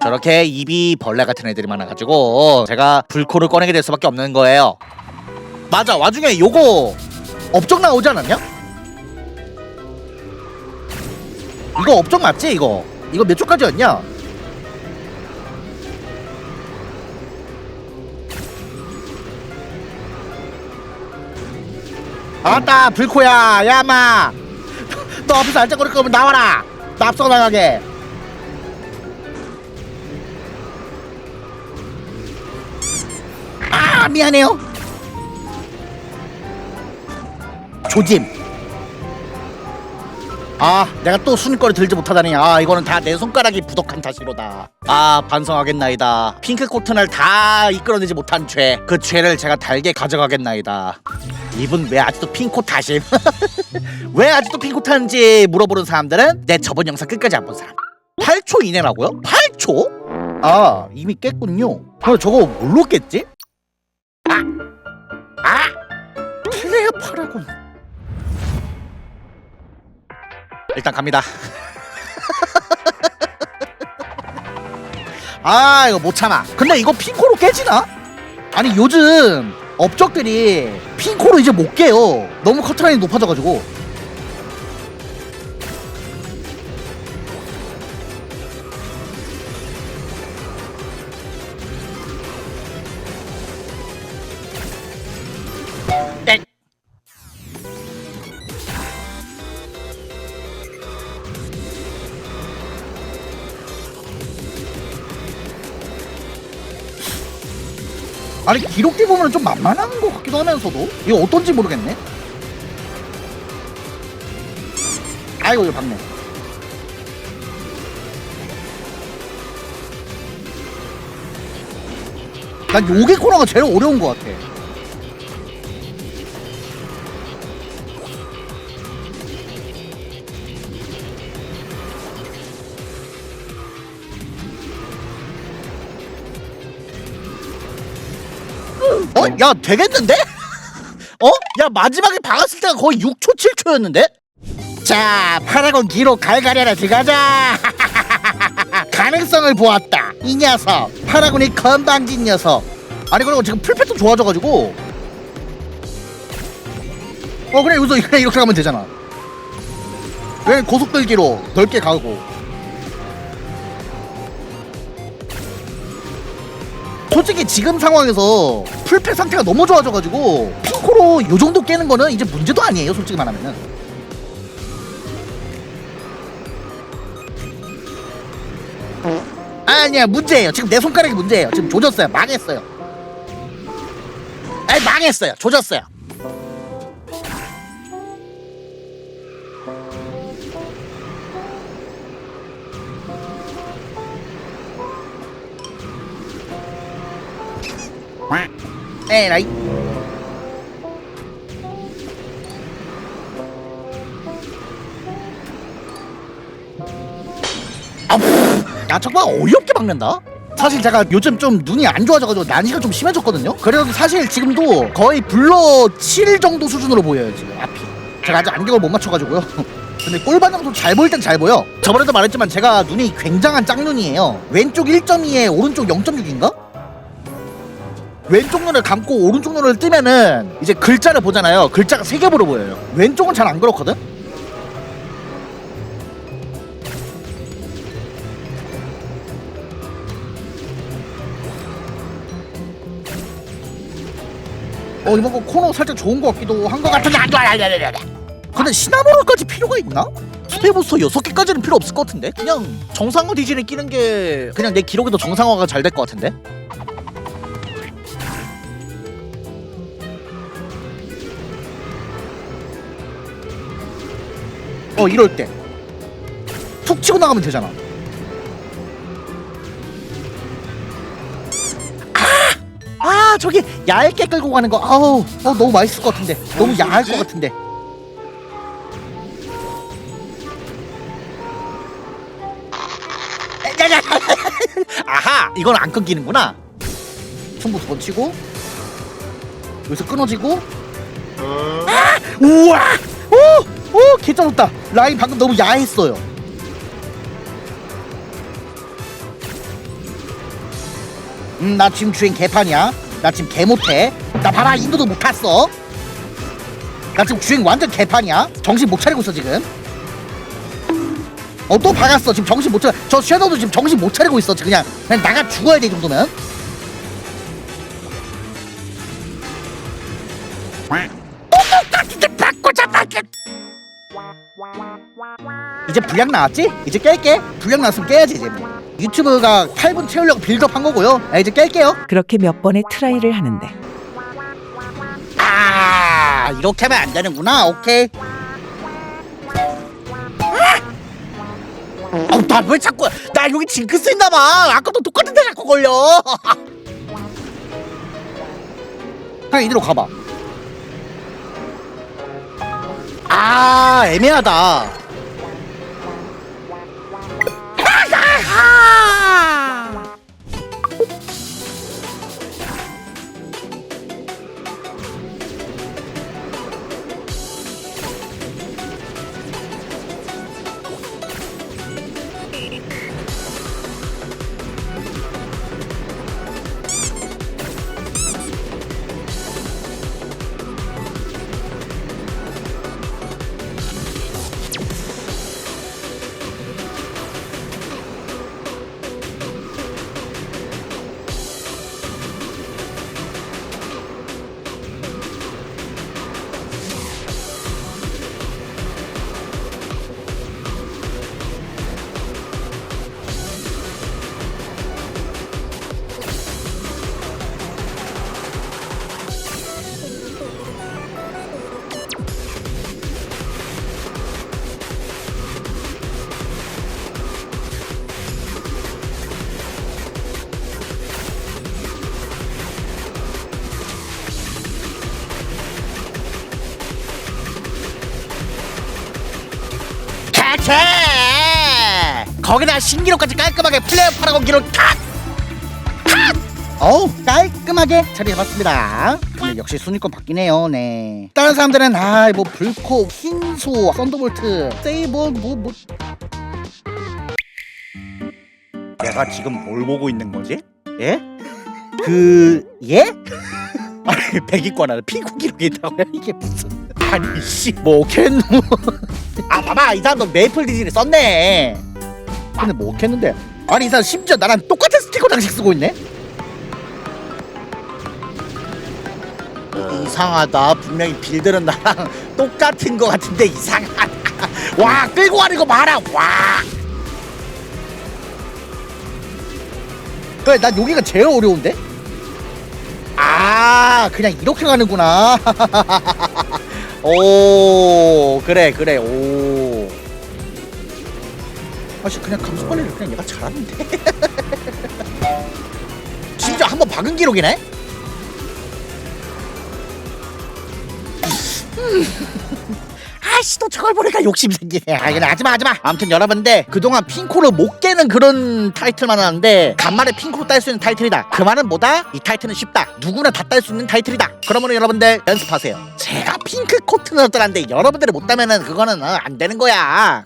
저렇게 입이 벌레 같은 애들이 많아가지고 제가 불코를 꺼내게 될 수밖에 없는 거예요. 맞아 와중에 요거 업적 나오지 않았냐? 이거 업적 맞지 이거? 이거 몇 초까지였냐? 아따 불코야 야마 너 앞에서 알짝거릴 거면 나와라. 나 앞서 나가게. 아 미안해요. 조짐. 아 내가 또 순위거리 들지 못하다니. 아 이거는 다 내 손가락이 부족한 탓이로다. 아 반성하겠나이다. 핑크 코튼을 다 이끌어내지 못한 죄. 그 죄를 제가 달게 가져가겠나이다 이분 왜 아직도 핑코 타심 왜 아직도 핑코 타는지 물어보는 사람들은 내 저번 영상 끝까지 안 본 사람 8초 이내라고요? 8초? 아 이미 깼군요 그럼 저거 뭘로 깼지? 아! 아! 플레이어 파라곤 일단 갑니다 아 이거 못 참아 근데 이거 핑코로 깨지나? 아니 요즘 업적들이 핑코로 이제 못 깨요. 너무 커트라인이 높아져가지고 아니 기록대 보면 좀 만만한 것 같기도 하면서도 이거 어떤지 모르겠네. 아이고 이거 박네. 난 요게 코너가 제일 어려운 것 같아. 어? 야 되겠는데? 어? 야 마지막에 박았을 때가 거의 6초 7초였는데? 자 파라곤 기록 갈갈이라 들어가자 가능성을 보았다 이 녀석 파라곤이 건방진 녀석 아니 그리고 지금 풀패도 좋아져가지고 어 그래 여기서 이렇게 가면 되잖아 그냥 고속들기로 넓게 가고 솔직히 지금 상황에서 풀패 상태가 너무 좋아져가지고 핑코로 요 정도 깨는 거는 이제 문제도 아니에요 솔직히 말하면은. 아니야 문제예요. 지금 내 손가락이 문제예요. 지금 조졌어요. 망했어요. 아니 망했어요. 조졌어요 에라이 아우, 야 정말 어이없게 박는다. 사실 제가 요즘 좀 눈이 안 좋아져가지고 난시가 좀 심해졌거든요. 그래도 사실 지금도 거의 블러 7 정도 수준으로 보여요 지금 앞이. 제가 아직 안경을 못 맞춰가지고요. 근데 꼴반장도 잘 보일 땐 잘 보여. 저번에도 말했지만 제가 눈이 굉장한 짝눈이에요. 왼쪽 1.2에 오른쪽 0.6인가? 왼쪽 눈을 감고 오른쪽 눈을 뜨면은 이제 글자를 보잖아요. 글자가 세 겹으로 보여요. 왼쪽은 잘 안 그렇거든. 어 이번 거 코너 살짝 좋은 것 같기도 한 것 같은데 안 좋아. 근데 시나모롤까지 필요가 있나? 스페부스터 6개까지는 필요 없을 것 같은데? 그냥 정상화 디자인을 끼는 게 그냥 내 기록에도 정상화가 잘 될 것 같은데? 어 이럴 때. 툭 치고 나가면 되잖아. 아! 아 저기 얇게 끌고 가는 거. 아우 어, 너무 맛있을 것 같은데. 너무 야할 것 같은데. 아하! 이건 안 끊기는구나. 손부 두번 치고 여기서 끊어지고. 아! 우와! 오! 오 개짜졌다. 라인 방금 너무 야했어요. 음 나 지금 주행 개판이야. 나 지금 개 못해. 나 봐봐 인도도 못 탔어. 나 지금 주행 완전 개판이야. 정신 못 차리고 있어 지금. 어 또 박았어. 지금 정신 못 차려 저 섀도우도 지금 정신 못 차리고 있어 그냥. 그냥 나가 죽어야 돼 이 정도면 이제 분량 나왔지? 이제 깰게. 분량 나왔으면 깨야지 이제. 뭐. 유튜브가 8분 채우려고 빌드업 한 거고요. 아, 이제 깰게요. 그렇게 몇 번의 트라이를 하는데. 아 이렇게 하면 안 되는구나. 오케이. 아, 나왜 자꾸 나 여기 징크스 있나봐. 아까도 똑같은 데 자꾸 걸려. 그냥 이대로 가봐 아 애매하다 캐치! 거기다 신기록까지 깔끔하게 플레이어 파라곤 기록 탁! 탁! 어우 깔끔하게 처리해봤습니다 근데 역시 순위권 바뀌네요 네 다른 사람들은 아뭐 불코 흰소 썬더볼트 세이버 뭐뭐 내가 지금 뭘 보고 있는 거지? 예? 그... 예? 아니 백이권 안에 핑크 기록이 있다고요? 이게 무슨 아니 씨뭐 캔노. 아 봐봐. 이 사람도 메이플 디즈니 썼네. 근데 뭐 했는데? 아니 이 사람 심지어 나랑 똑같은 스티커 장식 쓰고 있네? 이상하다. 분명히 빌드는 나랑 똑같은 거 같은데 이상하다. 와 끌고 가는 거 봐라. 와. 그래 난 여기가 제일 어려운데? 아 그냥 이렇게 가는구나 오 그래 그래 오. 아씨 그냥 감속관리를 그냥 얘가 잘하는데? 진짜 한 번 박은 기록이네 아씨 또 저걸 보니까 욕심 생기네. 아 그래 하지마 하지마. 아무튼 여러분들 그동안 핑코를 못 깨는 그런 타이틀만 하는데 간만에 핑코로 딸 수 있는 타이틀이다. 그 말은 뭐다? 이 타이틀은 쉽다. 누구나 다 딸 수 있는 타이틀이다. 그러면 여러분들 연습하세요. 제가 핑크 코트는 어떠란데 여러분들이 못 따면은 그거는 어, 안 되는 거야